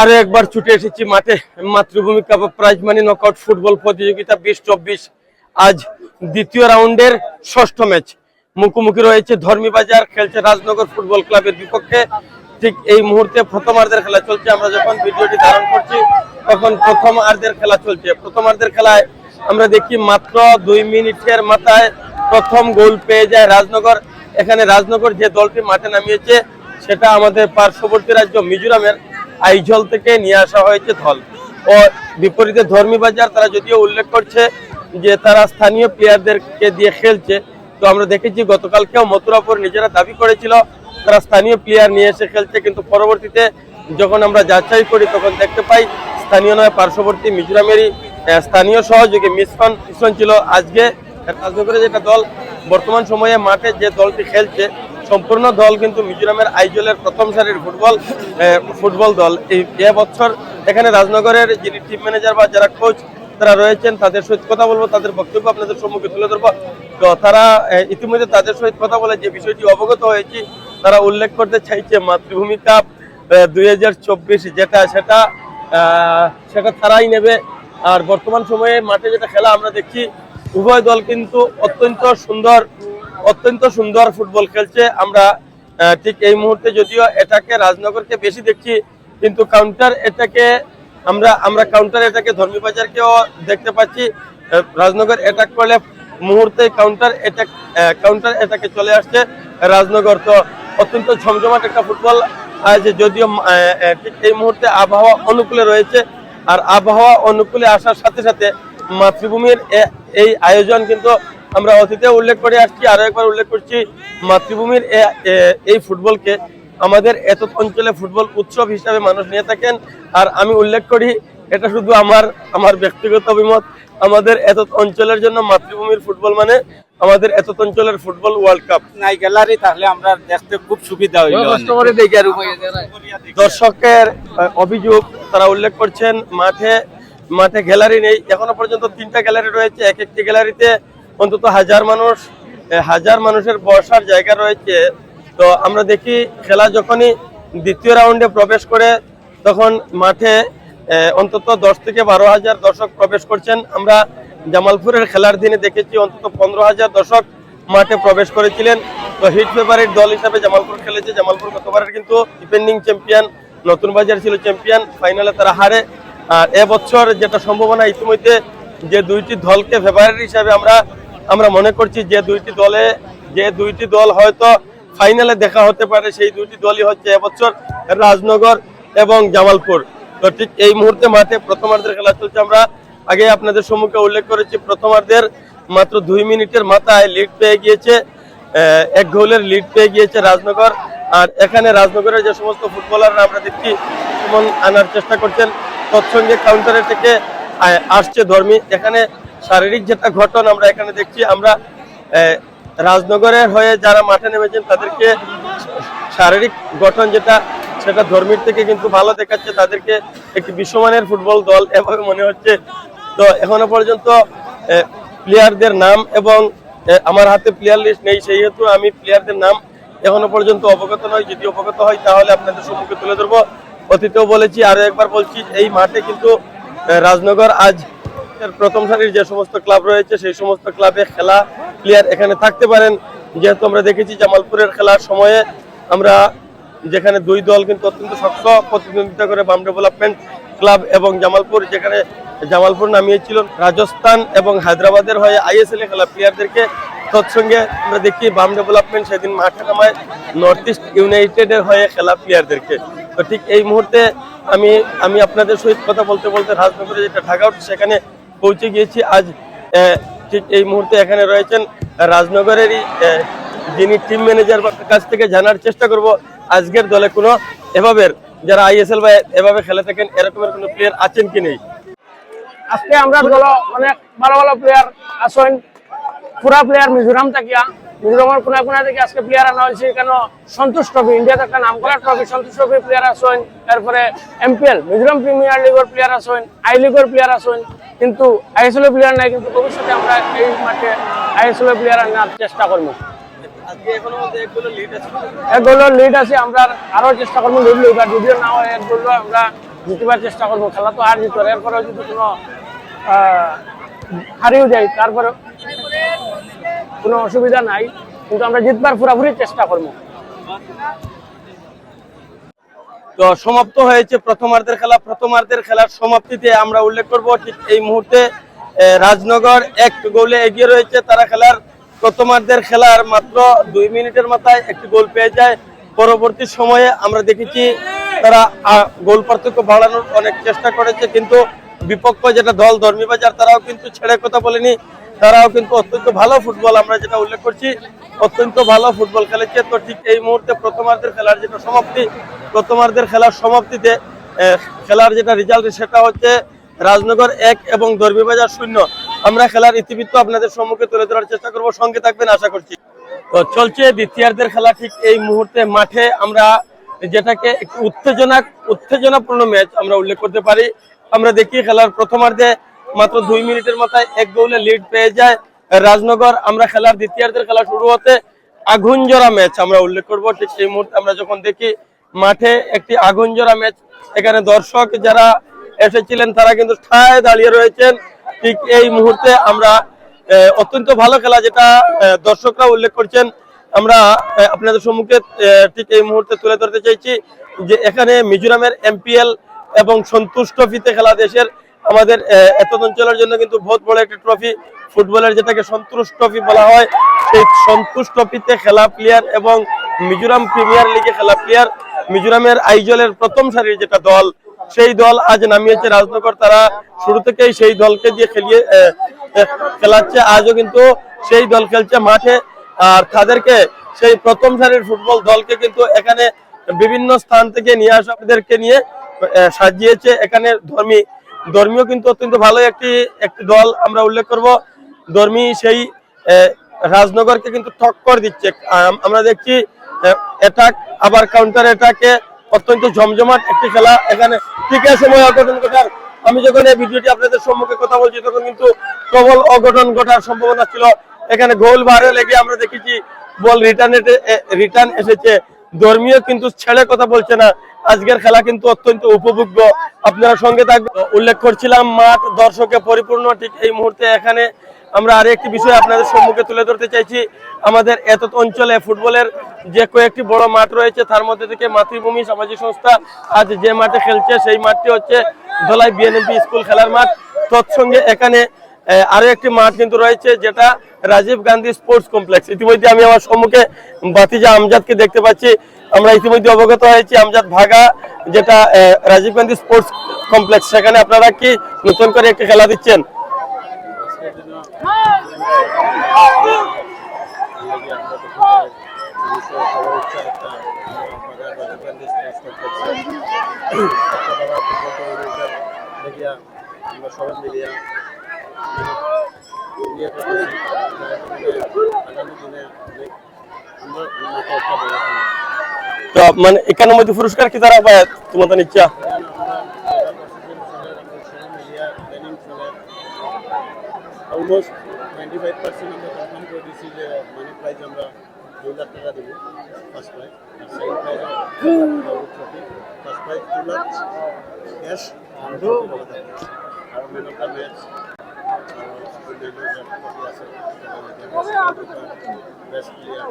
আরও একবার ছুটে এসেছি মাঠে। Matribhumi cup prize money knockout football প্রতিযোগিতা বিশ চব্বিশ। আজ দ্বিতীয় রাউন্ডের ষষ্ঠ ম্যাচ মুখোমুখি রয়েছে ধর্মীবাজার, খেলছে রাজনগর ফুটবল ক্লাবের বিপক্ষে। ঠিক এই মুহূর্তে প্রথমার্ধের খেলা চলছে। আমরা যখন ভিডিওটি ধারণ করছি, তখন প্রথম আর্ধের খেলা চলছে। প্রথমার্ধের খেলায় আমরা দেখি মাত্র দুই মিনিটের মাথায় প্রথম গোল পেয়ে যায় রাজনগর। এখানে রাজনগর যে দলটি মাঠে নামিয়েছে, সেটা আমাদের পার্শ্ববর্তী রাজ্য মিজোরামের আইজল থেকে নিয়ে আসা হয়েছে ধল। ও বিপরীতে ধর্মী বাজার তারা যদিও উল্লেখ করছে যে তারা স্থানীয় প্লেয়ারদেরকে দিয়ে খেলছে, তো আমরা দেখেছি গতকালকেও মথুরাপুর নিজেরা দাবি করেছিল, তারা স্থানীয় প্লেয়ার নিয়ে এসে খেলছে, কিন্তু পরবর্তীতে যখন আমরা যাচাই করি তখন দেখতে পাই স্থানীয় নয়, পার্শ্ববর্তী মিজোরামেরই স্থানীয় সহযোগী মিসফান মিশন ছিল। আজকে রাজনগরের যেটা দল বর্তমান সময়ে মাঠে যে দলটি খেলছে সম্পূর্ণ দল কিন্তু মিজোরামের আইজলের প্রথম সারির ফুটবল ফুটবল দল। এই, এ বছর এখানে রাজনগরের যিনি টিম ম্যানেজার বা যারা কোচ তারা রয়েছেন, তাদের সহিত কথা বলব, তাদের বক্তব্য আপনাদের সম্মুখে তুলে ধরবো। তো তারা ইতিমধ্যে তাদের সহিত কথা বলে যে বিষয়টি অবগত হয়েছি, তারা উল্লেখ করতে চাইছে মাতৃভূমি কাপ দুই হাজার চব্বিশ যেটা সেটা সেটা তারাই নেবে। আর বর্তমান সময়ে মাঠে যেটা খেলা আমরা দেখছি, উভয় দল কিন্তু অত্যন্ত সুন্দর অত্যন্ত সুন্দর ফুটবল খেলছে। আমরা ঠিক এই মুহূর্তে যদিও এটাকে রাজনগরকে বেশি দেখছি, কিন্তু কাউন্টার এটাকে আমরা আমরা কাউন্টার এটাকে ধর্মী বাজারকেও দেখতে পাচ্ছি। রাজনগর অ্যাটাক করলে মুহূর্তে কাউন্টার অ্যাটাক কাউন্টার এটাকে চলে আসছে রাজনগর। তো অত্যন্ত ঝমঝমাট একটা ফুটবল আজ যদিও ঠিক এই মুহূর্তে আবহাওয়া অনুকূলে রয়েছে। আর আবহাওয়া অনুকূলে আসার সাথে সাথে মাতৃভূমির এই আয়োজন কিন্তু আমরা অতীতে উল্লেখ করে আসছি আরও একবার উল্লেখ করছি মাতৃভূমির এই ফুটবলকে আমাদের এত অঞ্চলে ফুটবল উৎসব হিসাবে মানুষ নিয়ে থাকেন। আর আমি উল্লেখ করি এটা শুধু আমার আমার ব্যক্তিগত অভিমত আমাদের এত অঞ্চলের জন্য মাতৃভূমির ফুটবল মানে আমাদের এত অঞ্চলের ফুটবল ওয়ার্ল্ড কাপ। নাই গ্যালারি তাহলে আমরা দেখতে খুব সুবিধা হইল দর্শকের অভিযোগ তারা উল্লেখ করছেন মাঠে মাঠে গ্যালারি নেই। এখনও পর্যন্ত তিনটা গ্যালারি রয়েছে এক একটি গ্যালারিতে অন্তত হাজার মানুষ হাজার মানুষের বসার জায়গা রয়েছে। তো আমরা দেখি খেলা যখনই দ্বিতীয় রাউন্ডে প্রবেশ করে, তখন মাঠে অন্তত দশ থেকে বারো হাজার দর্শক প্রবেশ করছেন। আমরা জামালপুরের খেলার দিনে দেখেছি অন্তত পনেরো হাজার দর্শক মাঠে প্রবেশ করেছিলেন। তো হিট ফেভারিট দল হিসাবে জামালপুর খেলেছে। জামালপুর গতবারের কিন্তু ডিফেন্ডিং চ্যাম্পিয়ন নতুন বাজার ছিল চ্যাম্পিয়ন ফাইনালে তারা হারে। আর এবছর যেটা সম্ভাবনা ইতিমধ্যে, যে দুইটি দলকে ফেভারিট হিসাবে আমরা আমরা মনে করছি যে দুইটি দলে, যে দুইটি দল হয়তো ফাইনালে দেখা হতে পারে, সেই দুইটি দলই হচ্ছে এবছর রাজনগর এবং জামালপুর। তো ঠিক এই মুহূর্তে মাঠে প্রথমার্ধের খেলা চলছে। আমরা আগে আপনাদের সম্মুখে উল্লেখ করেছি, প্রথমার্ধের মাত্র দুই মিনিটের মাথায় লিড পেয়ে গিয়েছে এক গোলের লিড পেয়ে গিয়েছে রাজনগর। আর এখানে রাজনগরের যে সমস্ত ফুটবলাররা আমরা দেখছি আনার চেষ্টা করছেন। তৎসঙ্গে কাউন্টারে থেকে আসছে ধর্মী। এখানে শারীরিক যেটা ঘটন আমরা এখানে দেখছি, আমরা রাজনগরের হয়ে যারা মাঠে নেমেছেন তাদেরকে শারীরিক গঠন যেটা, সেটা ধর্মীর থেকে কিন্তু ভালো দেখাচ্ছে, তাদেরকে একটি বিশ্বমানের ফুটবল দল এভাবে মনে হচ্ছে। তো এখনও পর্যন্ত প্লেয়ারদের নাম এবং আমার হাতে প্লেয়ার লিস্ট নেই সেই হেতু আমি প্লেয়ারদের নাম এখনও পর্যন্ত অবগত নয় যদি অবগত হয়, তাহলে আপনাদের সম্মুখে তুলে ধরবো। অতীতেও বলেছি, আরও একবার বলছি, এই মাঠে কিন্তু রাজনগর আজ প্রথম সারির যে সমস্ত ক্লাব রয়েছে, সেই সমস্ত ক্লাবে খেলা প্লেয়ার এখানে থাকতে পারেন। যেহেতু আমরা দেখেছি জামালপুরের খেলার সময়ে আমরা যেখানে দুই দল কিন্তু অত্যন্ত শক্ত প্রতিদ্বন্দ্বিতা করে বাম ডেভেলপমেন্ট ক্লাব এবং জামালপুর, যেখানে জামালপুর নামিয়েছিল রাজস্থান এবং হায়দ্রাবাদের হয়ে আইএসএল এ খেলা প্লেয়ারদেরকে তৎসঙ্গে আমরা দেখি বাম ডেভেলপমেন্ট সেদিন মাঠে নামায় নর্থ ইস্ট ইউনাইটেডের হয়ে খেলা প্লেয়ারদেরকে তো ঠিক এই মুহূর্তে আমি আমি আপনাদের সহিত কথা বলতে বলতে রাজনগরে যেটা ঢাকা সেখানে পৌঁছে গিয়েছি। আজ ঠিক এই মুহূর্তে এখানে রয়েছেন রাজনগরেরই যিনি টিম ম্যানেজার কাছ থেকে জানার চেষ্টা করব, আজকের দলে কোনো এভাবে যারা আইএসএল বা এভাবে খেলে থাকেন, এরকমের কোনো প্লেয়ার আছেন কি নেই? আজকে আমরা দল অনেক ভালো ভালো প্লেয়ার আসেন পুরা প্লেয়ার মিজোরাম থাকিয়া। মিজোরামের কোনা কোনা থেকে আজকে প্লেয়ার আনা হয়েছে কেন সন্তোষ ট্রফি ইন্ডিয়াতে একটা নাম করা ট্রফি সন্তোষ ট্রফি প্লেয়ার আসেন তারপরে এমপিএল মিজোরাম প্রিমিয়ার লিগের প্লেয়ার আসেন আই লিগের প্লেয়ার আসেন কিন্তু আইএসএল প্লেয়ার নাই কিন্তু ভবিষ্যতে আমরা এই মাঠে আইএসএল প্লেয়ার আনার চেষ্টা করব। এক গোলের লিড আছে। আমরা আরও চেষ্টা করব লিড লইবার যদিও না হয় এক গোল আমরা জিতবার চেষ্টা করব খেলা তো আর জিতবার এরপরেও যদি কোনো আহ, হারিয়েও যাই তারপরে কোনো অসুবিধা নাই কিন্তু আমরা জিতবার পুরাপুরি চেষ্টা করব। সমাপ্ত হয়েছে প্রথমার্ধের খেলা। প্রথমার্ধের খেলার সমাপ্তিতে আমরা উল্লেখ করব, ঠিক এই মুহূর্তে রাজনগর এক গোলে এগিয়ে রয়েছে। তারা খেলার প্রথমার্ধের খেলার মাত্র দুই মিনিটের মাথায় একটি গোল পেয়ে যায়। পরবর্তী সময়ে আমরা দেখেছি তারা গোল পার্থক্য বাড়ানোর অনেক চেষ্টা করেছে, কিন্তু বিপক্ষ যেটা দল ধর্মীবাজার, তারাও কিন্তু ছেড়ে কথা বলেনি। তারাও কিন্তু অত্যন্ত ভালো ফুটবল আমরা যেটা উল্লেখ করছি, অত্যন্ত ভালো ফুটবল খেলেছে। তো ঠিক এই মুহূর্তে প্রথমার্ধের খেলার যেটা সমাপ্তি প্রথমার্ধের খেলার সমাপ্তিতে খেলার যেটা রেজাল্ট সেটা হচ্ছে রাজনগর এক এবং দর্বিবাজার শূন্য। আমরা খেলার ইতিবৃত্ত আপনাদের সম্মুখে তুলে ধরার চেষ্টা করব। সঙ্গে থাকবেন, আশা করছি। তো চলছে দ্বিতীয়ার্ধের খেলা। ঠিক এই মুহূর্তে মাঠে আমরা যেটাকে একটি উত্তেজনা, উত্তেজনাপূর্ণ ম্যাচ আমরা উল্লেখ করতে পারি। আমরা দেখি খেলার প্রথমার্ধে মাত্র দুই মিনিটের মাথায় এক গোলে লিড পেয়ে যায় রাজনগর। আমরা খেলার দ্বিতীয়ার্ধের খেলা শুরু হতে আগুন জোড়া ম্যাচ আমরা উল্লেখ করব। ঠিক সেই মুহূর্তে আমরা যখন দেখি মাঠে একটি আগুন জোড়া ম্যাচ। এখানে দর্শক যারা এসেছিলেন, তারা কিন্তু ঠায় দাঁড়িয়ে রয়েছেন। ঠিক এই মুহূর্তে আমরা অত্যন্ত ভালো খেলা যেটা দর্শকরা উল্লেখ করছেন। আমরা আপনাদের সম্মুখে ঠিক এই মুহূর্তে তুলে ধরতে চাইছি যে এখানে মিজোরামের এমপিএল এবং সন্তুষ্ট ট্রফিতে খেলা দেশের আমাদের এত অঞ্চলের জন্য কিন্তু বহুত বড় একটা ট্রফি। ফুটবলের যেটাকে সন্তুষ্ট ট্রফি বলা হয়, সেই সন্তুষ্ট ট্রফিতে খেলা প্লেয়ার এবং মিজোরাম প্রিমিয়ার লিগে খেলা প্লেয়ার মিজোরামের আইজলের প্রথম সারির যেটা দল, সেই দল আজ নামিয়েছে রাজনগর। তারা শুরু থেকেই সেই দলকে দিয়ে খেলিয়ে খেলাচ্ছে। আজও কিন্তু সেই দল খেলছে মাঠে। আর তাদেরকে সেই প্রথম সারির ফুটবল দলকে কিন্তু এখানে বিভিন্ন স্থান থেকে নিয়ে আসা আমাদেরকে নিয়ে সাজিয়েছে। এখানে ধর্মী, ধর্মীয় কিন্তু অত্যন্ত ভালো একটি একটি দল আমরা উল্লেখ করব। ধর্মী সেই রাজনগরকে কিন্তু টক্কর দিচ্ছে। আম- আমরা দেখছি অ্যাটাক আবার কাউন্টার অ্যাটাকে অত্যন্ত জমজমাট একটি খেলা। এখানে টিকে সময় অঘটন ঘটার। আমি যখন এই ভিডিওটি আপনাদের সম্মুখে কথা বলছি, তখন কিন্তু প্রবল অঘটন ঘটার সম্ভাবনা ছিল। এখানে গোল বারে লেগে আমরা দেখেছি বল রিটার্ন রিটার্ন এসেছে। ধর্মীয় কিন্তু ছেড়ে কথা বলছে না। আজকের খেলা কিন্তু অত্যন্ত উপভোগ্য। আপনারা সঙ্গে থাকবেন। উল্লেখ করছিলাম, মাঠ দর্শকে পরিপূর্ণ ঠিক এই মুহূর্তে এখানে আমরা আরও একটি বিষয় আপনাদের সম্মুখে তুলে ধরতে চাইছি। আমাদের এত অঞ্চলে ফুটবলের যে কয়েকটি বড় মাঠ রয়েছে, তার মধ্যে থেকে মাতৃভূমি সামাজিক সংস্থা আজ যে মাঠে খেলছে, সেই মাঠটি হচ্ছে ধলাই বিএনএমপি স্কুল খেলার মাঠ। তৎসঙ্গে এখানে আরও একটি মাঠ কিন্তু রয়েছে, যেটা রাজীব গান্ধী স্পোর্টস কমপ্লেক্স। ইতিমধ্যে আমি আমার সম্মুখে বাতিজা আমজাদকে দেখতে পাচ্ছি। আমরা ইতিমধ্যে অবগত হয়েছি, আমজাদ ভাগা, যেটা রাজীব গান্ধী স্পোর্টস কমপ্লেক্স। সেখানে আপনারা কি নতুন করে একটি খেলা দিচ্ছেন? আমরা সবাই মিলিয়া তো মানে মধ্যে পুরস্কার কি তারা পায়? তোমাদের ইচ্ছা। অলমোস্ট নাইনটি ফাইভ পার্সেন্ট আমরা কনফার্ম করে দিচ্ছি যে মানি প্রাইজ আমরা দুই লাখ টাকা দেবো first prize R second prize first prize two lakh cash R man of the match best player